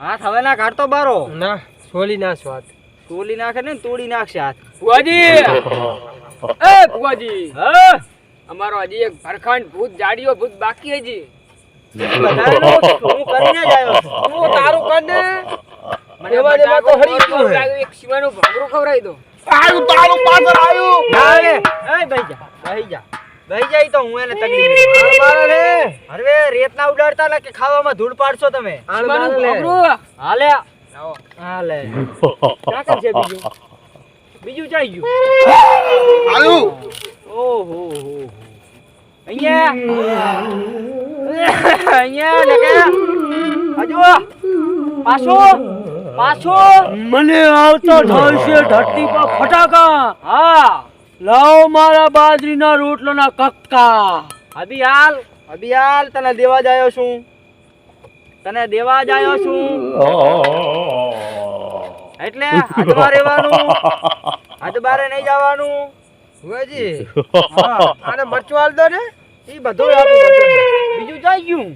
હાથ હવે ના કાઢતો બારો. ના સોલી નાખ હાથ. સોલી નાખે ને તોડી નાખશે હાથ. ફુવાજી એ ફુવાજી હા? અમારો હજી એક ભરખંડ ભૂત જાડીઓ ભૂત બાકી હજી. બધાનો હું કરીને જ આવ્યો તું તારું કર ને મને એમાં તો હરી ગયું એક શિવાનું ભાગરું ખવડાવી દો. આયુ તારું પાછળ આયુ. ના રે એ બેહી જા ભાઈ જા. બેહી જાય તો હું એને તકલીફ આણ મારે રે. રેત ના ઉડાડતા ને કે ખાવામાં ધૂળ પાડશો તમે? હાલે. હાલે. બીજું? બીજું ચાઈ ગયું? આયુ ઓહો હો હો. અહીંયા. અહીંયા લગે હજુ. પાછો. પાછો. મને આવતો ઢળશે ધરતી પર ફટાકા. હા. લાવો મારા બાજરીના રોટલાના કક્કા અભી હાલ અભી હાલ તને દેવા જાયો છું તને દેવા જાયો છું એટલે હાથમાં રહેવાનું હાથ બારે નહીં જવાનું ભુવાજી હા આને મરચું હાલ દો ને એ બધું આપી બીજું જાય ગયું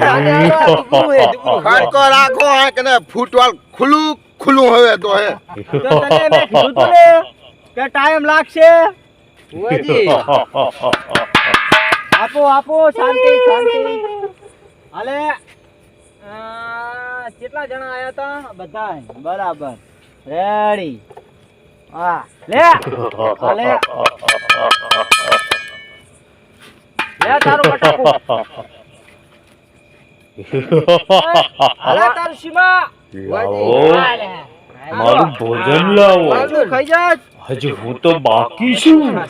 આને હાલો, આ દુકડું હે, દુકડું. ખાટકો રાખો આ કે ફૂટવાલ ખુલ્લું ખુલ્લું હવે તો હે. તો તને મેં કીધું તું ને કે ટાઈમ લાગશે. ભુવાજી. આપો આપો શાંતિ શાંતિ. અલે કેટલા જણા આયા હતા બધા બરાબર. રેડી. હા. લે. અલે લે તારું બટાકું. હાલે તારું સીમા. લાવો મારું ભોજન લાવો. ખાઈ જા. હજી હું તો બાકી છું.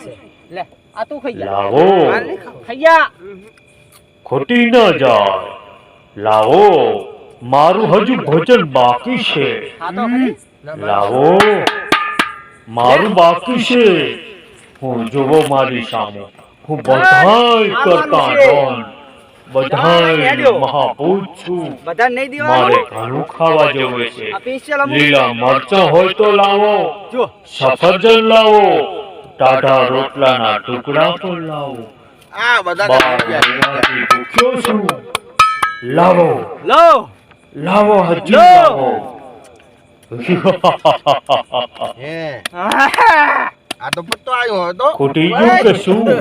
લે આ તું ખાઈ જા. લાવો. ખાઈ જા. ખોટી ન જાય. લાવો. મારું હજુ ભોજન બાકી છે. લાવો. મારું બાકી છે. હું જોવો મારી સામે. હું બધાય કરતા ડોન. બધાય મહાભૂત છું. બધા નહીં મારે ઘણું ખાવા જેવું છે. લીલા મરચાં હોય તો લાવો. સફરજન લાવો. ટાઢા રોટલાના ટુકડા પણ લાવો. આ બધા છું. લાવો. લો. લાવો હજુ લાવો. આ તો પટ્ટો આવ્યો હવે ખોટી ગયું કે શું!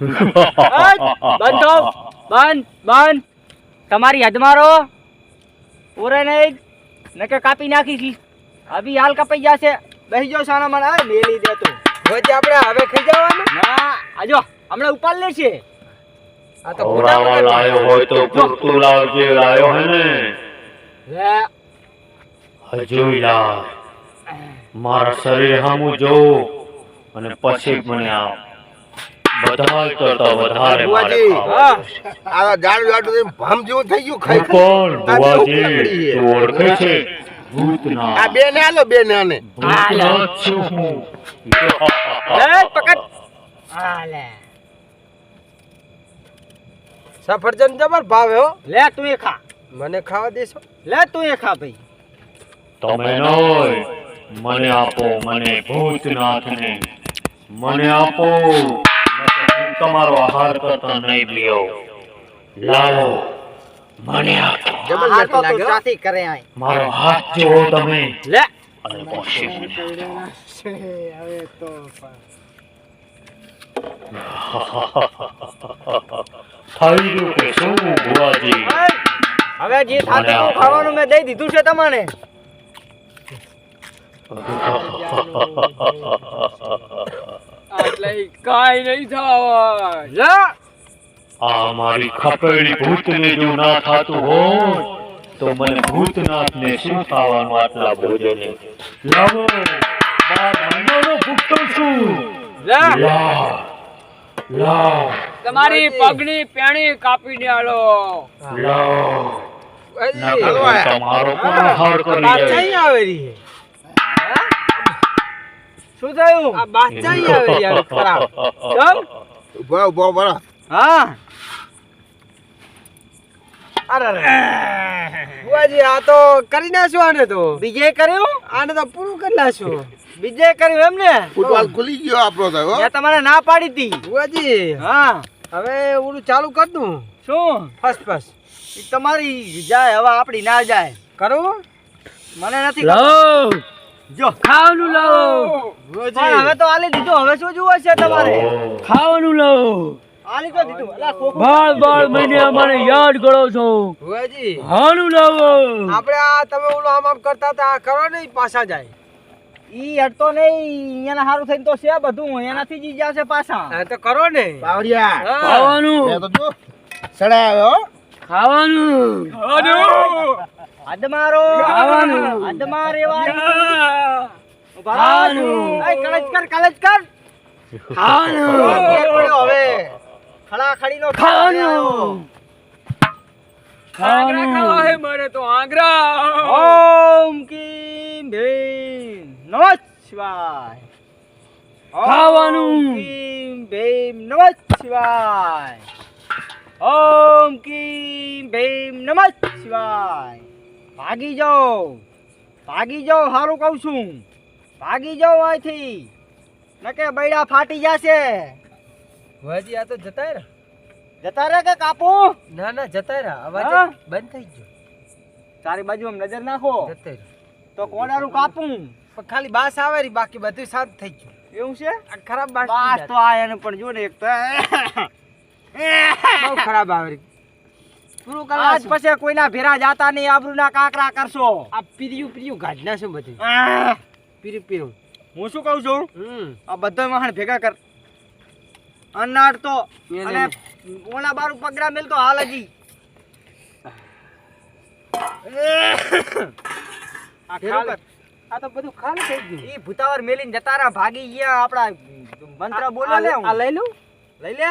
બંધ થો બંધ બંધ. તમારી હદ મારો. પૂરે નહીં. નકે કાપી નાખીશ. અભી હાલ કપાઈ જશે. બેસી જાઓ સાના મને મેલી દે તું. ભુવાજી આપણે હવે ખાઈ જવાનું. ના આજો હમણાં ઉપાડ લે છે. આ તો ઓરાવા લાયો હોય તો પૂરતું લાવજે લાયો હે ને. લે હજુ યાર મારા શરીર સામું જો અને પછી મને આપ બધા કરતા વધારે મારે. આ ઝાડ ઝાડ ભમ જેવું થઈ ગયું ખાઈ. કોણ? બુવાજી તું ઓળખે છે? ભૂતના આ બે ને આલો બે ને આને ભૂતના છું હું. લે પકડ. આલે સફરજન જબર ભાવે હો. લે તું એ ખા. મને ખાવા દેશો. લે તું એ ખા ભાઈ. તમે નોય મને આપો મને ભૂતનાથને. મને આપો. તમારો આહાર કરતો નહીં લ્યો લાવો મને જબરદસ્ત તો તું કરે આય. મારો હાથ જોવો તમે. લે. અને પછી થઈ ગયું કે શું ભુવાજી? હવે જે થાતું ખાવાનું મેં દઈ દીધું છે તમને. ઈ કાંઈ નહીં થવા જા આ મારી ખપેડી ભૂતને જો ના થાતું હોય તો મને ભૂતનાથને શું ખાવાનું આટલા ભોજને. લાવો બાર મહિનાનો ભૂખતો છું. લે! લા તમારી પગની પેણી કાપી આલો લા. તમારો કોણ હાર કરી જાય? આવે રહી શું થયું? આ બાદશાહ આવે આ ખરાબ. કેમ ઊભો ઊભો બરો હા. અરે ભુવાજી આ તો કરી નાખશું આને તો. બીજે કર્યું? આને તો પૂરું કરી નાખશું બીજે કર્યું એમ ને ફૂટવાલ ખુલી ગયો આપણો તો મેં તમારે ના પાડી હતી. હા. હવે ઓલું ચાલુ કર દઉં. શું? First first. તમારી જાય હવે આપણી ના જાય. કરું? મને નથી જો. ખાવાનું લાવો. પણ હવે તો આલી દીધું. હવે શું જોવે છે તમારે? ખાવાનું લાવો. આલી તો દીધું. અલા કોકો બાળ બાળ મહિને અમારે યાદ કરો છો. હોજી હાનું લાવો. આપણે આ તમે ઓલો આમ આમ કરતા હતા આ કરો નહીં પાછા જાય? ઈ હટતો નહીં. એના હારું થઈને તો છે બધું. એનાથી જી જશે પાછા. હા તો કરો ને. હા. ખાવાનું. મેં તો જો. સડાયો ખાવાનું. ખાવાનું. હદ આવવાનું રેવાનું ઊભા ભાવાનું એ એય, કલજ કર કલજ કર. ખાવાનું. હવે? ખડા ખડીનો ખાવાનું. આંગળા ખાવા હે મારે તો આગ્રા ઓમ કીમ ભીમ. નમઃ શિવાય ખાવાનું. કીમ ભીમ. નમઃ શિવાય ઓમ કીમ ભીમ. નમઃ શિવાય ભાગી જાઓ. ભાગી જાઓ સારું કહું છું. ભાગી જાઓ અહીંથી. નકે બૈડા ફાટી જશે. વાજી આ તો જતા રહ્યા જતા રહે કે કાપું? ના ના જતા રહ્યા અવાજ બંધ થઈ ગયો તારી બાજુમાં નજર નાખો. જતા રહ્યા તો કોડારું કાપું? પણ ખાલી બાસ આવે રી બાકી બધું શાંત થઈ ગયું. એવું છે? આ ખરાબ બાસ બાસ તો આ એને પણ જો ને એક તો બહુ ખરાબ આવે. રી પૂરું કરવા આજ પછી કોઈના ભેરા જાતા નહીં આબરૂના કાકરા કરશો. આ પીર્યું પીર્યું ગાઢ છે બધું! પીર્યું પીર્યું. હું શું કહું છું? આ બધા વાહન ભેગા કર. અનાડ તો અને ઓલા બારું પગરા મેલ તો હાલ હજી. આ તો બધું ખાલી થઈ ગયું. ઈ ભૂતાવર મેલીને જતા રહ્યા ભાગી ગયા આપડા મંત્ર બોલે લે આ લઈ લઉં? લઈ લે.